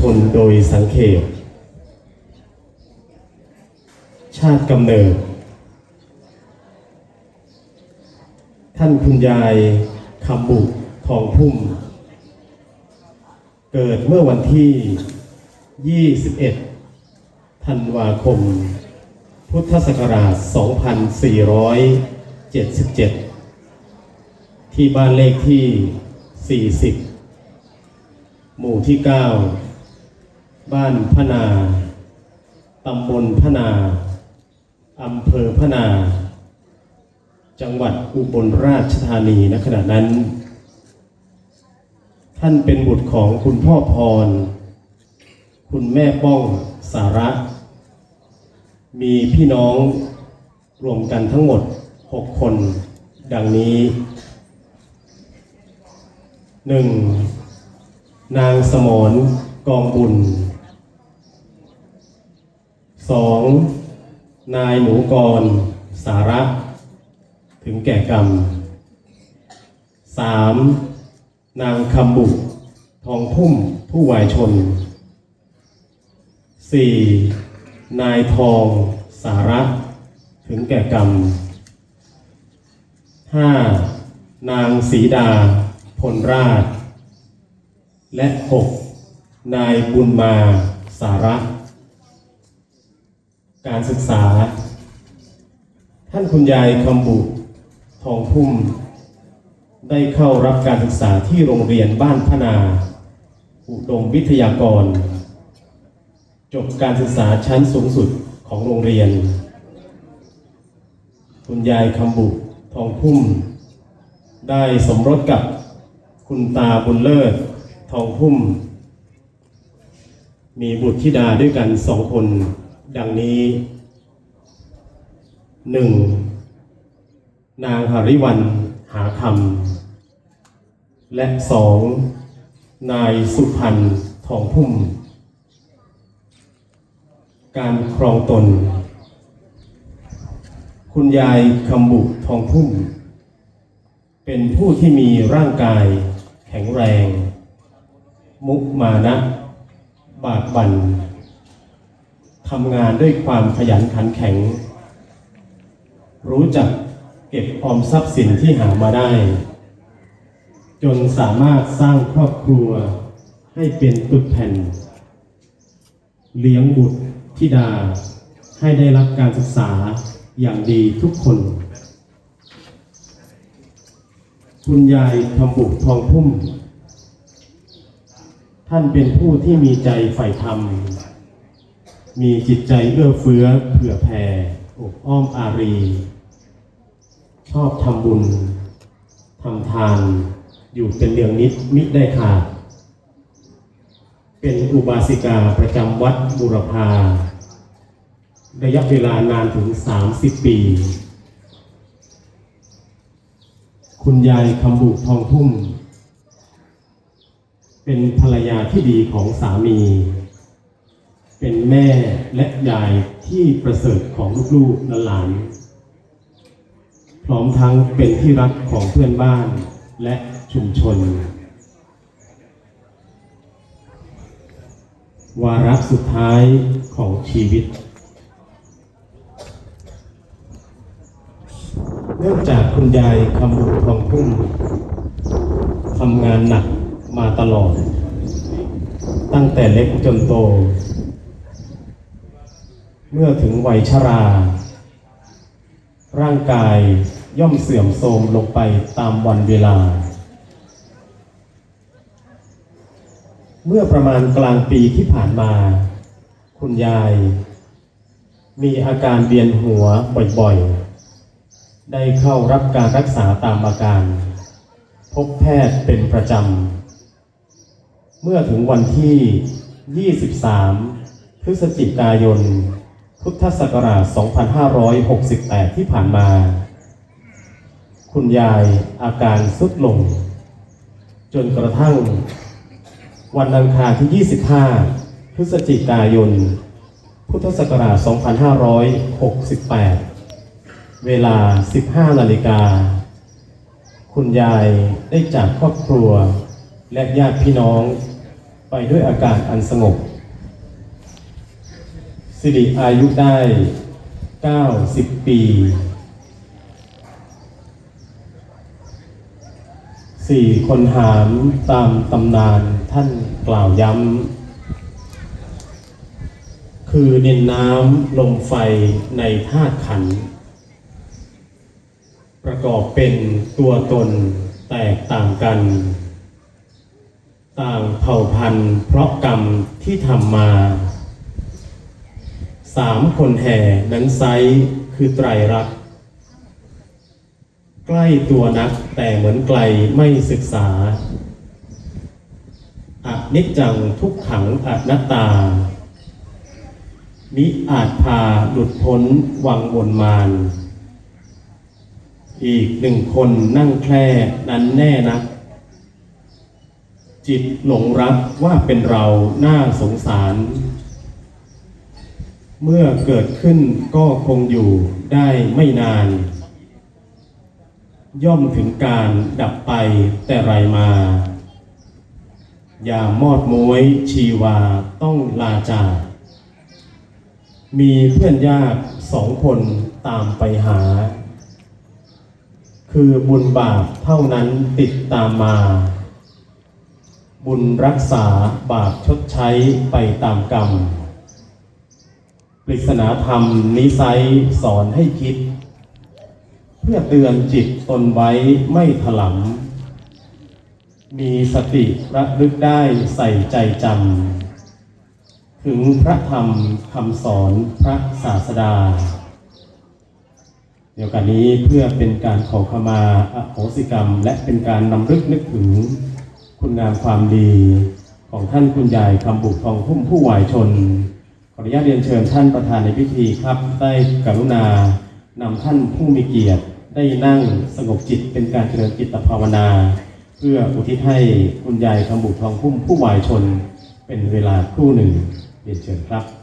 ชนโดยสังเขปชาติกำเนิด ท่านคุณยายคำบุทองพุ่ม เกิดเมื่อวันที่ 21 ธันวาคม พุทธศักราช 2477 ที่บ้านเลขที่ 40 หมู่ที่ 9 บ้านพนา ตำบลพนา อำเภอพนา จังหวัดอุบลราชธานีณขณะนั้น ท่านเป็นบุตรของคุณพ่อพร คุณแม่ป้องสาระ มีพี่น้องรวมกันทั้งหมด 6 คน ดังนี้ 1. นางสมรกองบุญ 2. นายหนูกร สาระ ถึงแก่กรรม 3. นางคำบุกทองพุ่มผู้วายชน 4. นายทอง สาระ ถึงแก่กรรม 5. นางสีดา พลราช และ 6. นายบุญมา สาระ การศึกษา ท่านคุณยายคำบุทองพุ่ม ได้เข้ารับการศึกษาที่โรงเรียนบ้านพนา อุดมวิทยากร จบการศึกษาชั้นสูงสุดของโรงเรียน คุณยายคำบุทองพุ่ม ได้สมรสกับคุณตาบุญเลิศทองพุ่ม มีบุตรธิดาด้วยกันสองคน ดังนี้หนึ่งนางหาริวันหาคำและสองนายสุพรรณทองพุ่ม การครองตน คุณยายคำบุทองพุ่ม เป็นผู้ที่มีร่างกายแข็งแรง มุกมานะ บากบัน่น ทำงานด้วยความขยันขันแข็ง รู้จักเก็บออมทรัพย์สินที่หามาได้ จนสามารถสร้างครอบครัวให้เป็นปึกแผ่น เลี้ยงบุตรธิดา ให้ได้รับการศึกษาอย่างดีทุกคน คุณยายคำบุกทองพุ่ม ท่านเป็นผู้ที่มีใจใฝ่ธรรม มีจิตใจเอื้อเฟื้อเผื่อแผ่อบอ้อมอารี ชอบทำบุญทำทาน อยู่เป็นเรืองนิดมิได้ขาดเป็นอุบาสิกาประจำวัดบุรพาระยะเวลานานถึง 30 ปี คุณยายคำบุทองพุ่ม เป็นภรรยาที่ดีของสามี เป็นแม่และยายที่ประเสริฐของลูกๆและหลาน พร้อมทั้งเป็นที่รักของเพื่อนบ้านและชุมชน วาระสุดท้ายของชีวิต เนื่องจากคุณยายคำบุทองพุ่มทำงานหนักมาตลอด ตั้งแต่เล็กจนโต เมื่อถึงวัยชรา ร่างกายย่อมเสื่อมโทรมลงไปตามวันเวลา เมื่อประมาณกลางปีที่ผ่านมา คุณยาย มีอาการเวียนหัวบ่อยๆ ได้เข้ารับการรักษาตามอาการ พบแพทย์เป็นประจำ เมื่อถึงวันที่ 23 พฤศจิกายน พุทธศักราช 2568 ที่ผ่านมา คุณยายอาการสุดลง จนกระทั่ง วันอังคารที่ 25 พฤศจิกายน พุทธศักราช 2568 เวลา 15 นาฬิกา คุณยายได้จากครอบครัวและญาติพี่น้องไปด้วยอาการอันสงบ สิริอายุได้ 90 ปี สี่คนหามตามตำนานท่านกล่าวย้ำ คือดินน้ำลมไฟในธาตุขัน ประกอบเป็นตัวตนแตกต่างกัน ต่างเผ่าพันธุ์เพราะกรรมที่ทำมา สามคนแห่นั้นไซคือไตรรักใกล้ตัวนักแต่เหมือนไกลไม่ศึกษาอนิจจังทุกขังอนัตตา มิอาจพาหลุดพ้นวังวนมาน อีกหนึ่งคนนั่งแคร่นั้นแน่นัก จิตหลงรักว่าเป็นเราน่าสงสาร เมื่อเกิดขึ้นก็คงอยู่ได้ไม่นาน ย่อมถึงการดับไปแต่ไรมา อย่ามอดม้วยชีวาต้องลาจากมีเพื่อนยากสองคนตามไปหา คือบุญบาปเท่านั้นติดตามมา บุญรักษาบาปชดใช้ไปตามกรรม ริศนาธรรมนิสัยสอนให้คิด เพื่อเตือนจิตตนไว้ไม่ถลำมีสติระลึกได้ใส่ใจจำถึงพระธรรมคำสอนพระศาสดา เดียวกันนี้เพื่อเป็นการขอขมาอโหสิกรรม และเป็นการนำลึกนึกถึงคุณงามความดีของท่านคุณยายคำบุกทองพุ่มผู้วายชน ออนุญาตเรียนเชิญท่านประธานในพิธีครับ ได้กรุณานำท่านผู้มีเกียรติ ได้นั่งสงบจิตเป็นการเจริญจิตภาวนา เพื่ออุทิศให้คุณยายคำบุตรทองพุ่มผู้วายชน เป็นเวลาครู่หนึ่งเรียนเชิญครับ